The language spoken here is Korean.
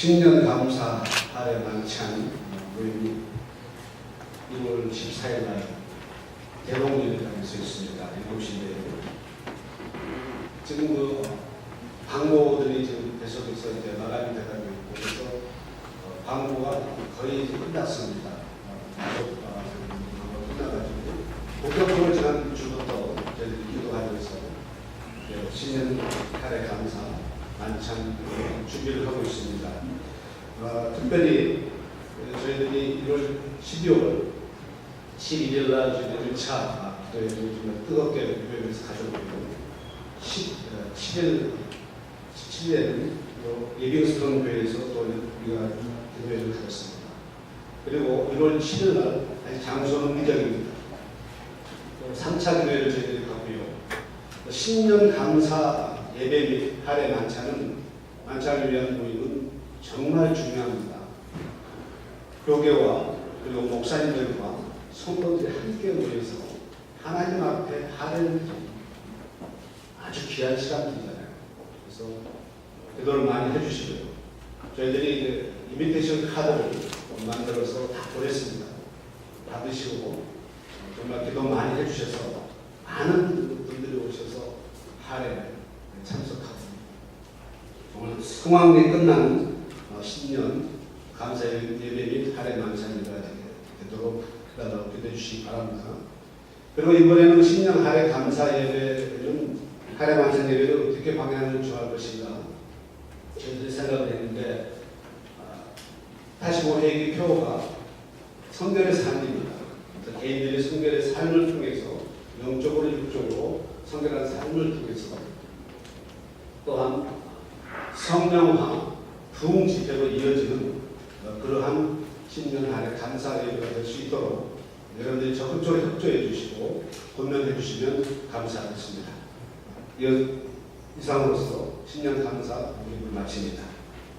신년 감사 할애 만찬 모임이 1월 14일 날 대동연회장에서 있습니다. 7시인데요. 지금 그 광고들이 지금 계속해서 이제 마감이 돼가고 있고 그래서 어, 광고가 거의 끝났습니다. 어, 어, 끝나가지고 본격적으로 지난 주부터 저희들이 예, 신년 할애 감사 만찬 준비를 하고. 어, 특별히 어, 저희들이 1월 12월 11일 날 저희들 1차 기도회 좀 뜨겁게 교회에서 가져오고 10, 어, 7일 17일에는 예빙스톤 교회에서 또 우리가 기도회를 가졌습니다. 그리고 1월 7일 날 아직 장소는 미정입니다. 또 3차 기도회를 저희들이 가고요. 신년 감사 예배 및 할애 만찬은 만찬을 위한 모임은 정말 중요합니다. 교계와 그리고 목사님들과 성도들이 함께 모여서 하나님 앞에 드리는 아주 귀한 시간들이잖아요. 그래서 기도를 많이 해주시고요. 저희들이 이제 이미테이션 카드를 만들어서 다 보냈습니다. 받으시고 정말 기도 많이 해주셔서 많은 분들이 오셔서 할애에 참석하고 오늘 성황리 끝난 어, 신년 감사 예배 및 할애 만찬이가 되도록 기다려 기도해 주시기 바랍니다. 그리고 이번에는 신년 할애 감사 예배는 할애 만찬 예배를 어떻게 방향을 정할 것인가 저희들이 생각을 했는데 85회기 표가 성결의 삶입니다. 개인들이 성결의 삶을 통해서 영적으로 육적으로 성결한 삶을 통해서 또한 성령화 부흥 집회로 이어지는 어, 그러한 신년 한해 감사 예배가 될 수 있도록 여러분들이 적극적으로 협조해 주시고 권면해 주시면 감사하겠습니다. 이- 이상으로서 신년 감사 모임을 마칩니다.